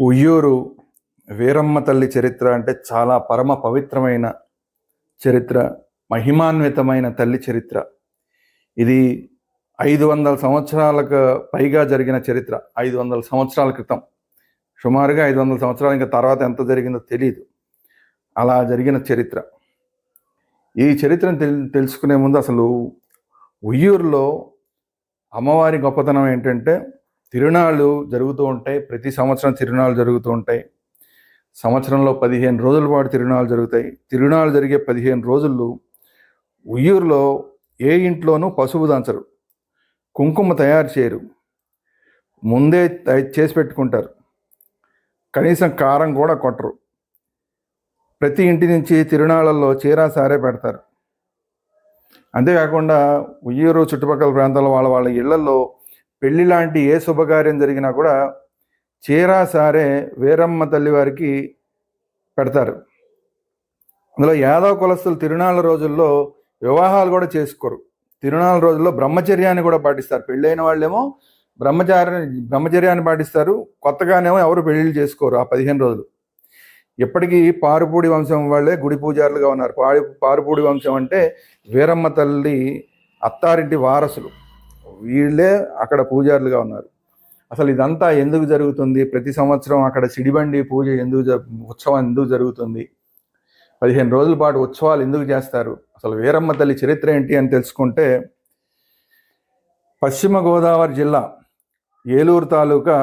ఉయ్యూరు వీరమ్మ తల్లి చరిత్ర అంటే చాలా పరమ పవిత్రమైన చరిత్ర మహిమాన్వితమైన తల్లి చరిత్ర. ఇది ఐదు వందల సంవత్సరాలకు పైగా జరిగిన చరిత్ర. ఐదు వందల సంవత్సరాల క్రితం. సుమారుగా ఐదు వందల సంవత్సరాల ఇంకా తర్వాత ఎంత జరిగిందో తెలియదు అలా జరిగిన చరిత్ర. ఈ చరిత్రను తెల్ తెలుసుకునే ముందు అసలు ఉయ్యూరులో అమ్మవారి గొప్పతనం ఏంటంటే తిరునాళ్ళు జరుగుతూ ఉంటాయి. ప్రతి సంవత్సరం తిరునాళ్ళు జరుగుతూ ఉంటాయి. సంవత్సరంలో పదిహేను రోజుల పాటు తిరునాళ్ళు జరుగుతాయి. తిరునాళ్ళు జరిగే పదిహేను రోజులు ఉయ్యూరులో ఏ ఇంట్లోనూ పసుపు దంచరు. కుంకుమ తయారు చేయరు. ముందే చేసి పెట్టుకుంటారు. కనీసం కారం కూడా కొట్టరు. ప్రతి ఇంటి నుంచి తిరునాళ్ళల్లో చీరా సారే పెడతారు. అంతేకాకుండా ఉయ్యూరు చుట్టుపక్కల ప్రాంతాల వాళ్ళ వాళ్ళ ఇళ్ళలో పెళ్ళి లాంటి ఏ శుభకార్యం జరిగినా కూడా చీరా సారే వీరమ్మ తల్లి వారికి పెడతారు. అందులో యాదవ కులస్తులు తిరునాళ్ళ రోజుల్లో వివాహాలు కూడా చేసుకోరు. తిరునాళ్ళ రోజుల్లో బ్రహ్మచర్యాన్ని కూడా పాటిస్తారు. పెళ్ళైన వాళ్ళేమో బ్రహ్మచారి బ్రహ్మచర్యాన్ని పాటిస్తారు. కొత్తగానేమో ఎవరు పెళ్ళిళ్ళు చేసుకోరు ఆ పదిహేను రోజులు. ఇప్పటికీ పారుపూడి వంశం వాళ్ళే గుడి పూజారులుగా ఉన్నారు. పాడి పారుపూడి వంశం అంటే వీరమ్మ తల్లి అత్తారింటి వారసులు. వీళ్ళే అక్కడ పూజారులుగా ఉన్నారు. అసలు ఇదంతా ఎందుకు జరుగుతుంది? ప్రతి సంవత్సరం అక్కడ సిడిబండి పూజ ఎందుకు ఉత్సవం ఎందుకు జరుగుతుంది? పదిహేను రోజుల పాటు ఉత్సవాలు ఎందుకు చేస్తారు? అసలు వీరమ్మ తల్లి చరిత్ర ఏంటి అని తెలుసుకుంటే పశ్చిమ గోదావరి జిల్లా ఏలూరు తాలూకా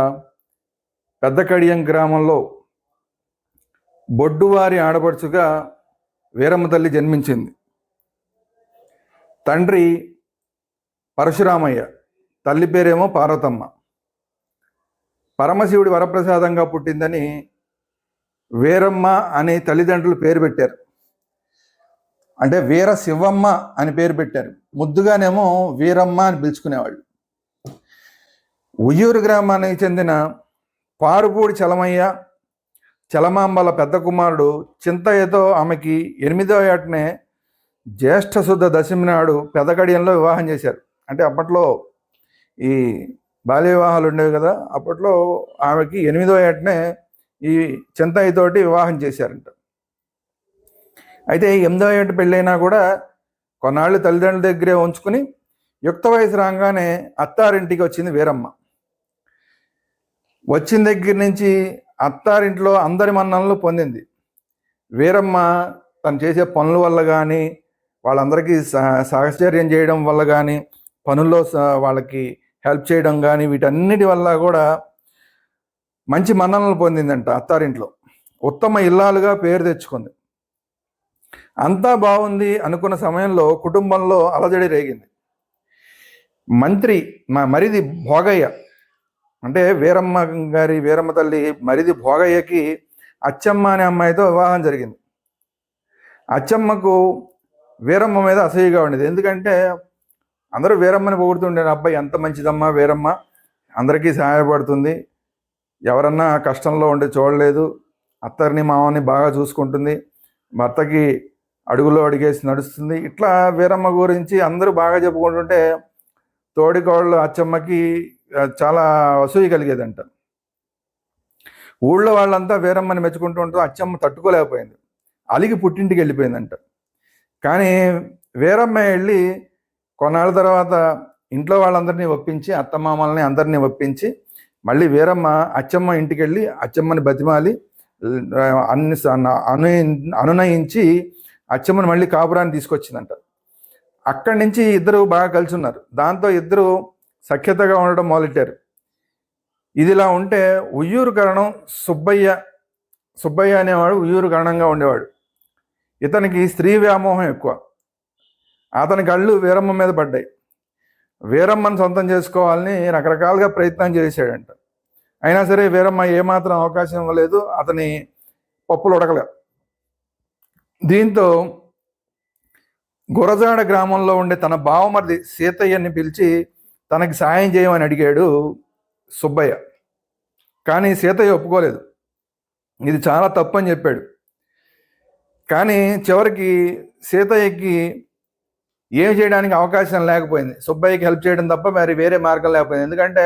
పెద్దకడియం గ్రామంలో బొడ్డువారి ఆడపడుచుగా వీరమ్మ తల్లి జన్మించింది. తండ్రి పరశురామయ్య. తల్లి పేరేమో పార్వతమ్మ. పరమశివుడి వరప్రసాదంగా పుట్టిందని వీరమ్మ అనే తల్లిదండ్రులు పేరు పెట్టారు. అంటే వీర శివమ్మ అని పేరు పెట్టారు. ముద్దుగానేమో వీరమ్మ అని పిలుచుకునేవాళ్ళు. ఉయ్యూరు గ్రామానికి చెందిన పారుపూడి చలమయ్య చలమాంబల పెద్ద కుమారుడు చింతయ్యతో ఆమెకి ఎనిమిదో ఏటనే జ్యేష్ఠ శుద్ధ దశమి నాడు పెదకడియంలో వివాహం చేశారు. అంటే అప్పట్లో ఈ బాల్య వివాహాలు ఉండేవి కదా అప్పట్లో ఆమెకి ఎనిమిదో ఏటనే ఈ చింతయ్యతోటి వివాహం చేశారంట. అయితే ఎనిమిదో ఏట పెళ్ళైనా కూడా కొన్నాళ్ళు తల్లిదండ్రుల దగ్గరే ఉంచుకుని యుక్త వయసు రాగానే అత్తారింటికి వచ్చింది వీరమ్మ. వచ్చిన దగ్గర నుంచి అత్తారింట్లో అందరి మన్ననలు పొందింది. వీరమ్మ తను చేసే పనుల వల్ల కానీ వాళ్ళందరికీ సహ- సహచర్యం చేయడం వల్ల కానీ పనుల్లో స- వాళ్ళకి హెల్ప్ చేయడం కానీ వీటన్నిటి వల్ల కూడా మంచి మన్ననలు పొందిందంట అత్తారింట్లో. ఉత్తమ ఇల్లాలుగా పేరు తెచ్చుకుంది. అంతా బాగుంది అనుకున్న సమయంలో కుటుంబంలో అలజడి రేగింది. మంత్రి మా మరిది భోగయ్య అంటే వీరమ్మ గారి వీరమ్మ తల్లి మరిది భోగయ్యకి అచ్చమ్మ అనే అమ్మాయితో వివాహం జరిగింది. అచ్చమ్మకు వీరమ్మ మీద అసహ్యగా ఉండేది. ఎందుకంటే అందరూ వీరమ్మని పొగుడుతుండే అబ్బాయి ఎంత మంచిదమ్మా వీరమ్మ. అందరికీ సహాయపడుతుంది. ఎవరన్నా కష్టంలో ఉండే చూడలేదు. అత్తరిని మామని బాగా చూసుకుంటుంది. భర్తకి అడుగులో అడిగేసి నడుస్తుంది. ఇట్లా వీరమ్మ గురించి అందరూ బాగా చెప్పుకుంటుంటే తోడికోళ్ళు అచ్చమ్మకి చాలా అసూయ కలిగేదంట. ఊళ్ళో వాళ్ళంతా వీరమ్మని మెచ్చుకుంటూ ఉంటూ అచ్చమ్మ తట్టుకోలేకపోయింది. అలిగి పుట్టింటికి వెళ్ళిపోయిందంట. కానీ వీరమ్మ వెళ్ళి కొన్నాళ్ళ తర్వాత ఇంట్లో వాళ్ళందరినీ ఒప్పించి అత్తమామల్ని అందరినీ ఒప్పించి మళ్ళీ వీరమ్మ అచ్చమ్మ ఇంటికి వెళ్ళి అచ్చమ్మని బతిమాలి అన్ని అను అనునయించి అచ్చమ్మని మళ్ళీ కాపురాన్ని తీసుకొచ్చిందంట. అక్కడి నుంచి ఇద్దరు బాగా కలిసి ఉన్నారు దాంతో ఇద్దరు సఖ్యతగా ఉండడం మొదలెట్టారు. ఇదిలా ఉంటే ఉయ్యూరు కరణం సుబ్బయ్య సుబ్బయ్య అనేవాడు ఉయ్యూరు కరణంగా ఉండేవాడు. ఇతనికి స్త్రీ వ్యామోహం ఎక్కువ. అతని కళ్ళు వీరమ్మ మీద పడ్డాయి. వీరమ్మని సొంతం చేసుకోవాలని రకరకాలుగా ప్రయత్నం చేశాడంట. అయినా సరే వీరమ్మ ఏమాత్రం అవకాశం ఇవ్వలేదు అతని పప్పులు ఉడకలే దీంతో గురజాడ గ్రామంలో ఉండే తన బావమరిది సీతయ్యని పిలిచి తనకి సాయం చేయమని అడిగాడు సుబ్బయ్య. కానీ సీతయ్య ఒప్పుకోలేదు. ఇది చాలా తప్పు అని చెప్పాడు. కానీ చివరికి సీతయ్యకి ఏం చేయడానికి అవకాశం లేకపోయింది. సుబ్బయ్యకి హెల్ప్ చేయడం తప్ప మరి వేరే మార్గం లేకపోయింది. ఎందుకంటే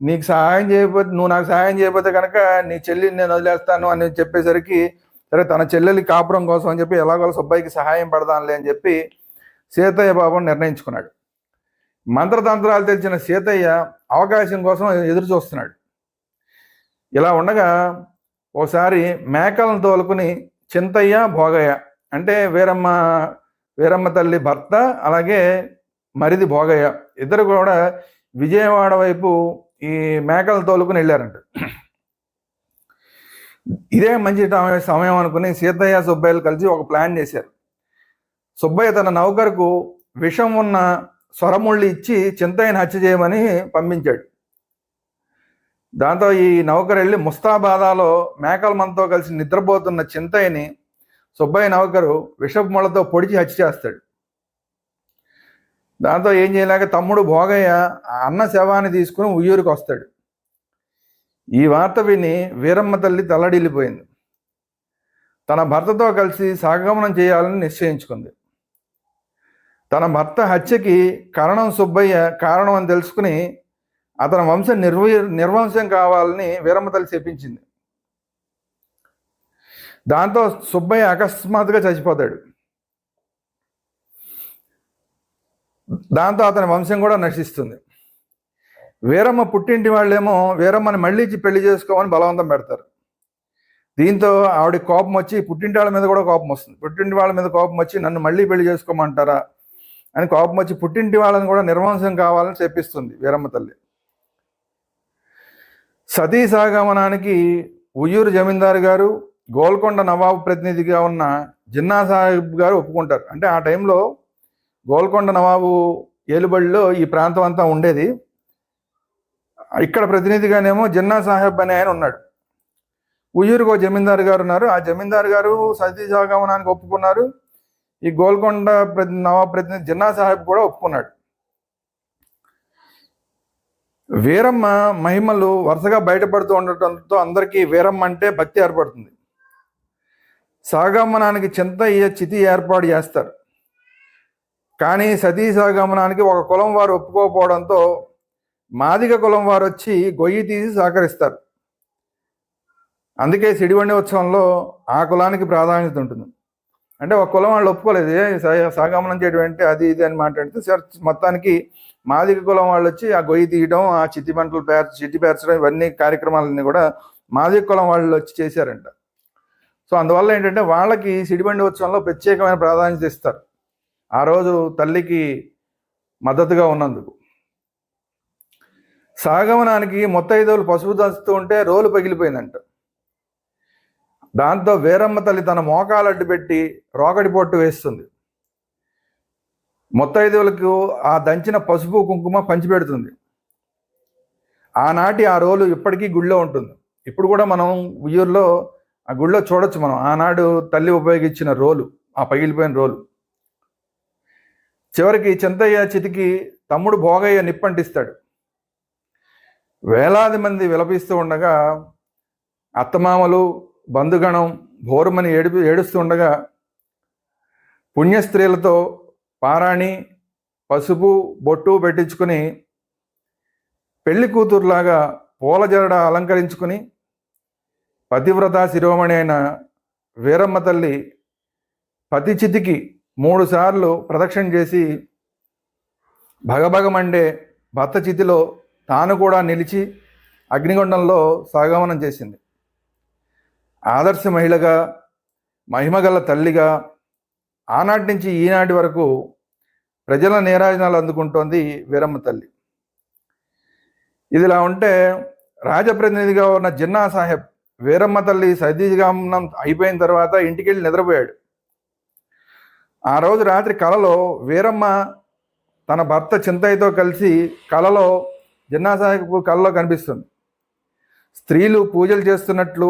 నీకు సహాయం చేయకపోతే నువ్వు నాకు సహాయం చేయకపోతే కనుక నీ చెల్లిని నేను వదిలేస్తాను అని చెప్పేసరికి సరే తన చెల్లెలి కాపురం కోసం అని చెప్పి ఎలాగో సుబ్బయ్యకి సహాయం పడదానులే అని చెప్పి సీతయ్య బాబుని నిర్ణయించుకున్నాడు. మంత్రతంత్రాలు తెలిసిన సీతయ్య అవకాశం కోసం ఎదురు చూస్తున్నాడు. ఇలా ఉండగా ఓసారి మేకలను తోలుకుని చింతయ్య భోగయ్య అంటే వీరమ్మ వీరమ్మ తల్లి భర్త అలాగే మరిది భోగయ్య. ఇద్దరు కూడా విజయవాడ వైపు ఈ మేకలు తోలుకుని వెళ్ళారంట. ఇదే మంచి సమయం అనుకుని సీతయ్య సుబ్బయ్యలు కలిసి ఒక ప్లాన్ చేశారు. సుబ్బయ్య తన నౌకరుకు విషం ఉన్న స్వరముళ్ళు ఇచ్చి చింతయ్యని హత్య చేయమని పంపించాడు. దాంతో ఈ నౌకరు వెళ్ళి ముస్తాబాదాలో మేకల మనతో కలిసి నిద్రపోతున్న చింతయ్యని సుబ్బయ్య నౌకరు విషపు ముళ్ళతో పొడిచి హత్య చేస్తాడు. దాంతో ఏం చేయలేక తమ్ముడు భోగయ్య అన్న శవాన్ని తీసుకుని ఉయ్యూరికి వస్తాడు. ఈ వార్త విని వీరమ్మ తల్లి తల్లడిల్లిపోయింది. తన భర్తతో కలిసి సాగమనం చేయాలని నిశ్చయించుకుంది. తన భర్త హత్యకి కరణం సుబ్బయ్య కారణం అని తెలుసుకుని అతని వంశం నిర్వ నిర్వంశం కావాలని వీరమ్మ తల్లి చెప్పించింది. దాంతో సుబ్బయ్య అకస్మాత్తుగా చచ్చిపోతాడు. దాంతో అతని వంశం కూడా నశిస్తుంది. వీరమ్మ పుట్టింటి వాళ్ళేమో వీరమ్మని మళ్ళీ ఇచ్చి పెళ్ళి చేసుకోమని బలవంతం పెడతారు. దీంతో ఆవిడ కోపం వచ్చి పుట్టింటి వాళ్ళ మీద కూడా కోపం వస్తుంది. పుట్టింటి వాళ్ళ మీద కోపం వచ్చి నన్ను మళ్ళీ పెళ్ళి చేసుకోమంటారా అని కోపం వచ్చి పుట్టింటి వాళ్ళని కూడా నిర్వంశం కావాలని చెప్పిస్తుంది వీరమ్మ తల్లి. సతీ సాగమనానికి ఉయ్యూరు జమీందారు గారు గోల్కొండ నవాబు ప్రతినిధిగా ఉన్న జిన్నా సాహిబ్ గారు ఒప్పుకుంటారు. అంటే ఆ టైంలో గోల్కొండ నవాబు ఏలుబడిలో ఈ ప్రాంతం అంతా ఉండేది. ఇక్కడ ప్రతినిధిగానేమో జిన్నా సాహెబ్ అనే ఆయన ఉన్నాడు. ఉయ్యూరుకు ఒక జమీందారు గారు ఉన్నారు. ఆ జమీందారు గారు సతీ సాగమనానికి ఒప్పుకున్నారు. ఈ గోల్కొండ ప్రతి నవాబ్ ప్రతినిధి జిన్నా సాహెబ్ కూడా ఒప్పుకున్నాడు. వీరమ్మ మహిమలు వరుసగా బయటపడుతూ ఉండటంతో అందరికీ వీరమ్మ అంటే భక్తి ఏర్పడుతుంది. సాగమనానికి చింత చితి ఏర్పాటు చేస్తారు. కానీ సతీ సాగమనానికి ఒక కులం వారు ఒప్పుకోకపోవడంతో మాదిగ కులం వారు వచ్చి గొయ్యి తీసి సహకరిస్తారు. అందుకే సిడివండి ఉత్సవంలో ఆ కులానికి ప్రాధాన్యత ఉంటుంది. అంటే ఒక కులం వాళ్ళు ఒప్పుకోలేదు. సాగమనం చేయడం అంటే అది ఇది అని మాట్లాడితే సార్ మొత్తానికి మాదిగ కులం వాళ్ళు వచ్చి ఆ గొయ్యి తీయడం ఆ చితి పంటలు పేర్చ చిట్టి పేర్చడం ఇవన్నీ కార్యక్రమాలన్నీ కూడా మాదిగ కులం వాళ్ళు వచ్చి చేశారంట. సో అందువల్ల ఏంటంటే వాళ్ళకి సిడిబండి ఉత్సవంలో ప్రత్యేకమైన ప్రాధాన్యత ఇస్తారు. ఆ రోజు తల్లికి మద్దతుగా ఉన్నందుకు. సాగమనానికి మొత్తైదవులు పసుపు దంచుతూ ఉంటే రోలు పగిలిపోయిందంట. దాంతో వీరమ్మ తల్లి తన మోకాలు అడ్డు పెట్టి రోకటి పొట్టు వేస్తుంది. మొత్తైదువులకు ఆ దంచిన పసుపు కుంకుమ పంచిపెడుతుంది. ఆనాటి ఆ రోలు ఇప్పటికీ గుళ్ళో ఉంటుంది. ఇప్పుడు కూడా మనం ఉయ్యూరులో ఆ గుళ్ళో చూడొచ్చు మనం. ఆనాడు తల్లి ఉపయోగించిన రోలు ఆ పగిలిపోయిన రోలు. చివరికి చింతయ్య చితికి తమ్ముడు భోగయ్య నిప్పంటిస్తాడు. వేలాది మంది విలపిస్తూ ఉండగా అత్తమామలు బంధుగణం భోరుమని ఏడిపి ఏడుస్తూ ఉండగా పుణ్యస్త్రీలతో పారాణి పసుపు బొట్టు పెట్టించుకుని పెళ్ళి కూతురులాగా పూల జరడ అలంకరించుకుని పతివ్రత శిరోమణి అయిన వీరమ్మ తల్లి పతి చితికి మూడు సార్లు ప్రదక్షిణ చేసి భగభగమండే భర్త చితిలో తాను కూడా నిలిచి అగ్నిగుండంలో సాగమనం చేసింది. ఆదర్శ మహిళగా మహిమగల తల్లిగా ఆనాటి నుంచి ఈనాటి వరకు ప్రజల నీరాజనాలు అందుకుంటోంది వీరమ్మ తల్లి. ఇదిలా ఉంటే రాజప్రతినిధిగా ఉన్న జిన్నా సాహెబ్ వీరమ్మ తల్లి సతీగమనం అయిపోయిన తర్వాత ఇంటికి వెళ్ళి నిద్రపోయాడు. ఆ రోజు రాత్రి కలలో వీరమ్మ తన భర్త చింతయ్యతో కలిసి కలలో జిన్నాసాహెబ్ కలలో కనిపిస్తుంది. స్త్రీలు పూజలు చేస్తున్నట్లు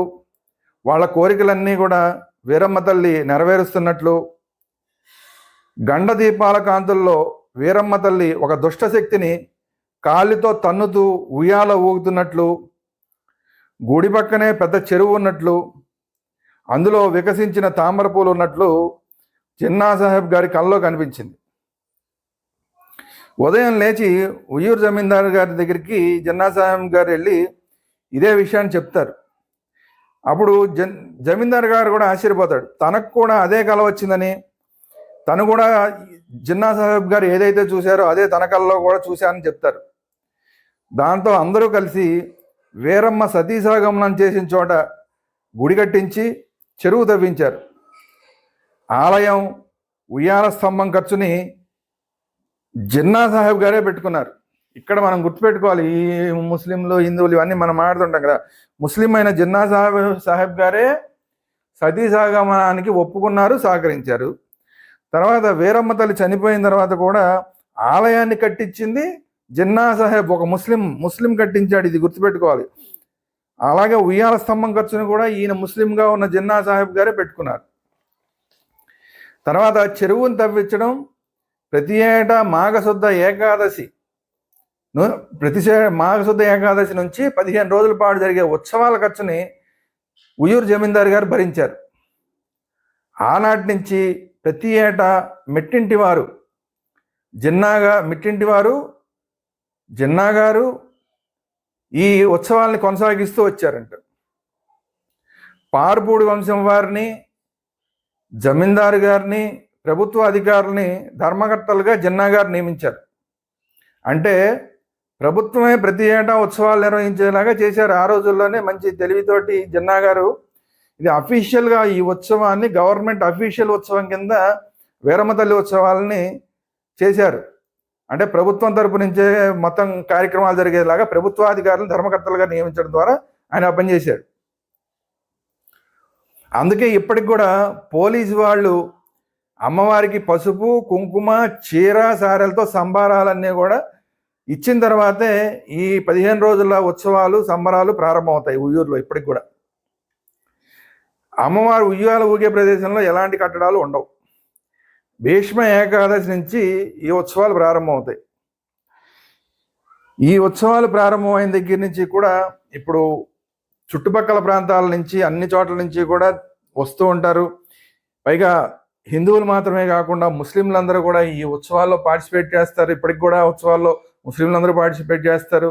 వాళ్ళ కోరికలన్నీ కూడా వీరమ్మ తల్లి నెరవేరుస్తున్నట్లు గండ దీపాల కాంతుల్లో వీరమ్మ తల్లి ఒక దుష్టశక్తిని కాలితో తన్నుతూ ఉయ్యాల ఊగుతున్నట్లు గుడి పక్కనే పెద్ద చెరువు ఉన్నట్లు అందులో వికసించిన తామర పూలు ఉన్నట్లు చిన్నా సాహెబ్ గారి కళ్ళలో కనిపించింది. ఉదయం లేచి ఉయ్యూరు జమీందారు గారి దగ్గరికి జన్నాసాహెబ్ గారు వెళ్ళి ఇదే విషయాన్ని చెప్తారు. అప్పుడు జన్ జమీందారు గారు కూడా ఆశ్చర్యపోతాడు. తనకు కూడా అదే కళ వచ్చిందని తను కూడా జిన్నా సాహెబ్ గారు ఏదైతే చూశారో అదే తన కళలో కూడా చూశానని చెప్తారు. దాంతో అందరూ కలిసి వీరమ్మ సతీసాగమనం చేసిన చోట గుడి కట్టించి చెరువు తవ్వించారు. ఆలయం ఉయ్యాల స్తంభం ఖర్చుని జిన్నా సాహెబ్ గారే పెట్టుకున్నారు. ఇక్కడ మనం గుర్తుపెట్టుకోవాలి ఈ ముస్లింలు హిందువులు ఇవన్నీ మనం మాట్లాడుతుంటాం కదా. ముస్లిం అయిన జిన్నా సాహెబ్ సాహెబ్ గారే సతీసాగమనానికి ఒప్పుకున్నారు సహకరించారు. తర్వాత వీరమ్మ తల్లి చనిపోయిన తర్వాత కూడా ఆలయాన్ని కట్టించింది జిన్నా సాహెబ్ ఒక ముస్లిం ముస్లిం కట్టించాడు ఇది గుర్తుపెట్టుకోవాలి. అలాగే ఉయ్యాల స్తంభం ఖర్చును కూడా ఈయన ముస్లింగా ఉన్న జిన్నా సాహెబ్ గారే పెట్టుకున్నారు. తర్వాత చెరువును తవ్వించడం ప్రతి ఏటా మాఘశుద్ధ ఏకాదశి ప్రతి మాఘశుద్ధ ఏకాదశి నుంచి పదిహేను రోజుల పాటు జరిగే ఉత్సవాల ఖర్చుని ఉయ్యూరు జమీందారు గారు భరించారు. ఆనాటి నుంచి ప్రతి ఏటా మెట్టింటి వారు జిన్నాగా మిట్టింటి వారు జిన్నా గారు ఈ ఉత్సవాల్ని కొనసాగిస్తూ వచ్చారంట. పారుపూడి వంశం వారిని జమీందారు గారిని ప్రభుత్వ అధికారులని ధర్మకర్తలుగా జిన్నా గారు నియమించారు. అంటే ప్రభుత్వమే ప్రతి ఏటా ఉత్సవాలు నిర్వహించేలాగా చేశారు. ఆ రోజుల్లోనే మంచి తెలివితోటి జిన్నా గారు ఇది అఫీషియల్గా ఈ ఉత్సవాన్ని గవర్నమెంట్ అఫీషియల్ ఉత్సవం కింద వీరమతల్లి ఉత్సవాలని చేశారు. అంటే ప్రభుత్వం తరపు నుంచే మొత్తం కార్యక్రమాలు జరిగేలాగా ప్రభుత్వాధికారులను ధర్మకర్తలుగా నియమించడం ద్వారా ఆయన పనిచేశాడు అందుకే ఇప్పటికి కూడా పోలీసు వాళ్ళు అమ్మవారికి పసుపు కుంకుమ చీర సారెలతో సంబారాలన్నీ కూడా ఇచ్చిన తర్వాతే ఈ పదిహేను రోజుల ఉత్సవాలు సంబరాలు ప్రారంభమవుతాయి ఉయ్యూరులో ఇప్పటికి కూడా. అమ్మవారు ఉయ్యాల ఊగే ప్రదేశంలో ఎలాంటి కట్టడాలు ఉండవు. భీష్మ ఏకాదశి నుంచి ఈ ఉత్సవాలు ప్రారంభమవుతాయి. ఈ ఉత్సవాలు ప్రారంభమైన దగ్గర నుంచి కూడా ఇప్పుడు చుట్టుపక్కల ప్రాంతాల నుంచి అన్ని చోట్ల నుంచి కూడా వస్తూ ఉంటారు. పైగా హిందువులు మాత్రమే కాకుండా ముస్లింలందరూ కూడా ఈ ఉత్సవాల్లో పార్టిసిపేట్ చేస్తారు. ఇప్పటికి కూడా ఉత్సవాల్లో ముస్లింలందరూ పార్టిసిపేట్ చేస్తారు.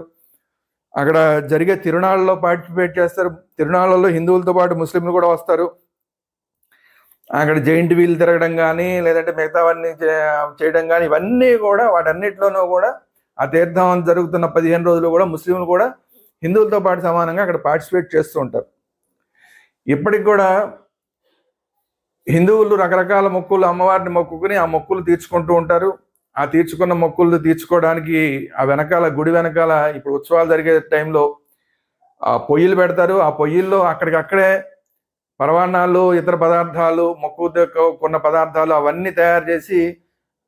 అక్కడ జరిగే తిరునాళ్ళలో పార్టిసిపేట్ చేస్తారు. తిరునాళ్ళలో హిందువులతో పాటు ముస్లింలు కూడా వస్తారు. అక్కడ జైంట్ వీల్ తిరగడం కానీ లేదంటే మిగతావన్నీ చే- చేయడం కానీ ఇవన్నీ కూడా వాటన్నిటిలోనూ కూడా ఆ తీర్థం జరుగుతున్న పదిహేను రోజులు కూడా ముస్లింలు కూడా హిందువులతో పాటు సమానంగా అక్కడ పార్టిసిపేట్ చేస్తూ ఉంటారు. ఇప్పటికి కూడా హిందువులు రకరకాల మొక్కులు అమ్మవారిని మొక్కుకుని ఆ మొక్కులు తీర్చుకుంటూ ఉంటారు. ఆ తీర్చుకున్న మొక్కులు తీర్చుకోవడానికి ఆ వెనకాల గుడి వెనకాల ఇప్పుడు ఉత్సవాలు జరిగే టైంలో ఆ పొయ్యిలు పెడతారు. ఆ పొయ్యిల్లో అక్కడికక్కడే పరవాణాలు ఇతర పదార్థాలు మొక్కు కొన్న పదార్థాలు అవన్నీ తయారు చేసి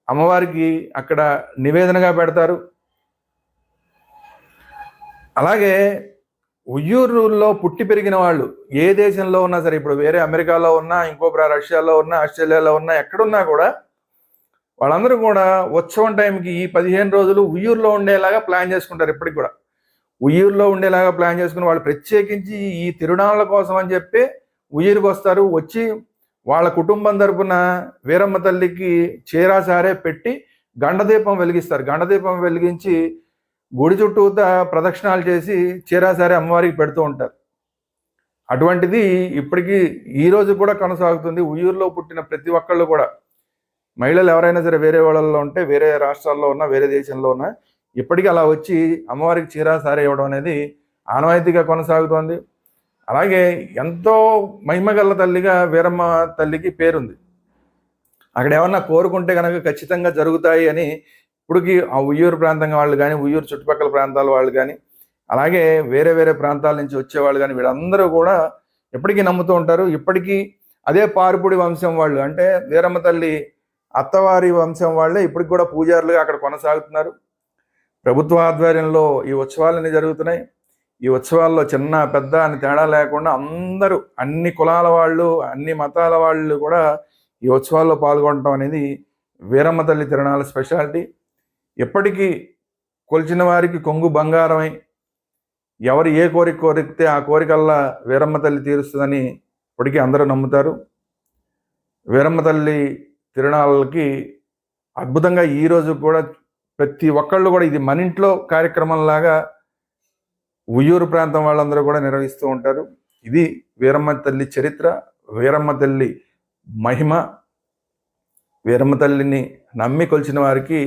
అమ్మవారికి అక్కడ నివేదనగా పెడతారు. అలాగే ఉయ్యూరులో పుట్టి పెరిగిన వాళ్ళు ఏ దేశంలో ఉన్నా సరే ఇప్పుడు వేరే అమెరికాలో ఉన్నా ఇంకో రష్యాలో ఉన్నా ఆస్ట్రేలియాలో ఉన్నా ఎక్కడున్నా కూడా వాళ్ళందరూ కూడా ఉత్సవం టైంకి ఈ పదిహేను రోజులు ఉయ్యూరులో ఉండేలాగా ప్లాన్ చేసుకుంటారు ఇప్పటికి కూడా. ఉయ్యూరులో ఉండేలాగా ప్లాన్ చేసుకుని వాళ్ళు ప్రత్యేకించి ఈ తిరునాళ్ళ కోసం అని చెప్పి ఉయ్యూరుకి వస్తారు. వచ్చి వాళ్ళ కుటుంబం తరపున వీరమ్మ తల్లికి చీరాసారే పెట్టి గండదీపం వెలిగిస్తారు. గండదీపం వెలిగించి గుడి చుట్టూత ప్రదక్షిణాలు చేసి చీరాసారే అమ్మవారికి పెడుతూ ఉంటారు. అటువంటిది ఇప్పటికీ ఈరోజు కూడా కొనసాగుతుంది. ఉయ్యూరులో పుట్టిన ప్రతి ఒక్కళ్ళు కూడా. మహిళలు ఎవరైనా సరే వేరే వాళ్ళల్లో ఉంటే వేరే రాష్ట్రాల్లో ఉన్నా వేరే దేశంలో ఉన్నా ఇప్పటికీ అలా వచ్చి అమ్మవారికి చీరాసారే ఇవ్వడం అనేది ఆనవాయితీగా కొనసాగుతోంది. అలాగే ఎంతో మహిమగల్ల తల్లిగా వీరమ్మ తల్లికి పేరుంది. అక్కడ ఏమన్నా కోరుకుంటే కనుక ఖచ్చితంగా జరుగుతాయి అని ఇప్పటికి ఆ ఉయ్యూరు ప్రాంతం వాళ్ళు కానీ ఉయ్యూరు చుట్టుపక్కల ప్రాంతాల వాళ్ళు కానీ అలాగే వేరే వేరే ప్రాంతాల నుంచి వచ్చేవాళ్ళు కానీ వీళ్ళందరూ కూడా ఎప్పటికీ నమ్ముతూ ఉంటారు. ఇప్పటికీ అదే పారుపుడి వంశం వాళ్ళు అంటే వీరమ్మ తల్లి అత్తవారి వంశం వాళ్ళే ఇప్పటికి కూడా పూజారులుగా అక్కడ కొనసాగుతున్నారు. ప్రభుత్వ ఆధ్వర్యంలో ఈ ఉత్సవాలన్నీ జరుగుతున్నాయి. ఈ ఉత్సవాల్లో చిన్న పెద్ద అని తేడా లేకుండా అందరూ అన్ని కులాల వాళ్ళు అన్ని మతాల వాళ్ళు కూడా ఈ ఉత్సవాల్లో పాల్గొనడం అనేది వీరమ్మ తల్లి తిరణాల స్పెషాలిటీ. ఎప్పటికీ కొలిచిన వారికి కొంగు బంగారమై. ఎవరు ఏ కోరిక కోరికితే ఆ కోరికల్లా వీరమ్మ తల్లి తీరుస్తుందని ఇప్పటికీ అందరూ నమ్ముతారు. వీరమ్మ తల్లి తిరణాలకి అద్భుతంగా ఈ రోజు కూడా ప్రతి ఒక్కళ్ళు కూడా ఇది మన ఇంట్లో కార్యక్రమంలాగా ఉయ్యూరు ప్రాంతం వాళ్ళందరూ కూడా నిర్వహిస్తూ ఉంటారు. ఇది వీరమ్మ తల్లి చరిత్ర వీరమ్మ తల్లి మహిమ. వీరమ్మ తల్లిని నమ్మి కొలిచిన వారికి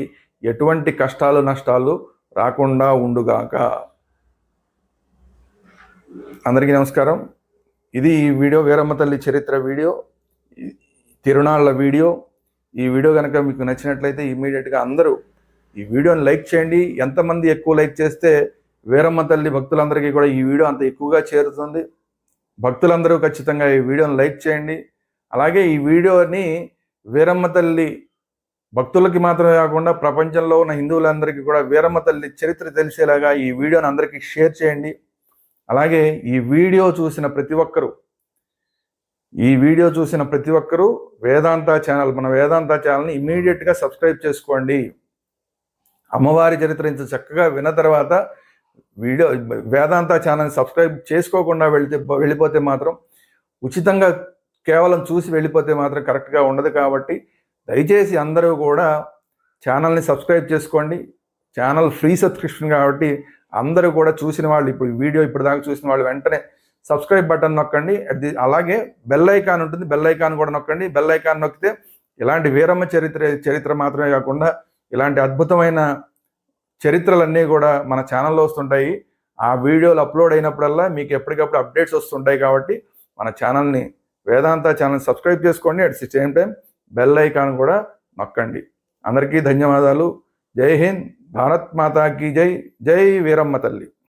ఎటువంటి కష్టాలు నష్టాలు రాకుండా ఉండుగాక. అందరికీ నమస్కారం. ఇది ఈ వీడియో వీరమ్మ తల్లి చరిత్ర వీడియో తిరునాళ్ళ వీడియో. ఈ వీడియో కనుక మీకు నచ్చినట్లయితే ఇమీడియట్గా అందరూ ఈ వీడియోని లైక్ చేయండి. ఎంతమంది ఎక్కువ లైక్ చేస్తే వీరమ్మ తల్లి భక్తులందరికీ కూడా ఈ వీడియో అంత ఎక్కువగా చేరుతుంది. భక్తులందరూ ఖచ్చితంగా ఈ వీడియోని లైక్ చేయండి. అలాగే ఈ వీడియోని వీరమ్మ తల్లి భక్తులకి మాత్రమే కాకుండా ప్రపంచంలో ఉన్న హిందువులందరికీ కూడా వీరమ్మ తల్లి చరిత్ర తెలిసేలాగా ఈ వీడియోని అందరికీ షేర్ చేయండి. అలాగే ఈ వీడియో చూసిన ప్రతి ఒక్కరూ ఈ వీడియో చూసిన ప్రతి ఒక్కరూ వేదాంత ఛానల్ మన వేదాంత ఛానల్ని ఇమీడియట్గా సబ్స్క్రైబ్ చేసుకోండి. అమ్మవారి చరిత్ర ఇంత చక్కగా విన్న తర్వాత వీడియో వేదాంత ఛానల్ని సబ్స్క్రైబ్ చేసుకోకుండా వెళితే వెళ్ళిపోతే మాత్రం ఉచితంగా కేవలం చూసి వెళ్ళిపోతే మాత్రం కరెక్ట్గా ఉండదు కాబట్టి దయచేసి అందరూ కూడా ఛానల్ని సబ్స్క్రైబ్ చేసుకోండి. ఛానల్ ఫ్రీ సబ్స్క్రిప్షన్ కాబట్టి అందరూ కూడా చూసిన వాళ్ళు ఇప్పుడు వీడియో ఇప్పుడు దాకా చూసిన వాళ్ళు వెంటనే సబ్స్క్రైబ్ బటన్ నొక్కండి. అట్ ది అలాగే బెల్ ఐకాన్ ఉంటుంది. బెల్ ఐకాన్ కూడా నొక్కండి. బెల్ ఐకాన్ నొక్కితే ఇలాంటి వీరమ్మ చరిత్ర చరిత్ర మాత్రమే కాకుండా ఇలాంటి అద్భుతమైన చరిత్రలన్నీ కూడా మన ఛానల్లో వస్తుంటాయి. ఆ వీడియోలు అప్లోడ్ అయినప్పుడల్లా మీకు ఎప్పటికప్పుడు అప్డేట్స్ వస్తుంటాయి కాబట్టి మన ఛానల్ని వేదాంత ఛానల్ సబ్స్క్రైబ్ చేసుకోండి. At the same time bell icon కూడా నొక్కండి. అందరికీ ధన్యవాదాలు. జై హింద్. భారత్ మాతాకి జై. జై వీరమ్మ తల్లి.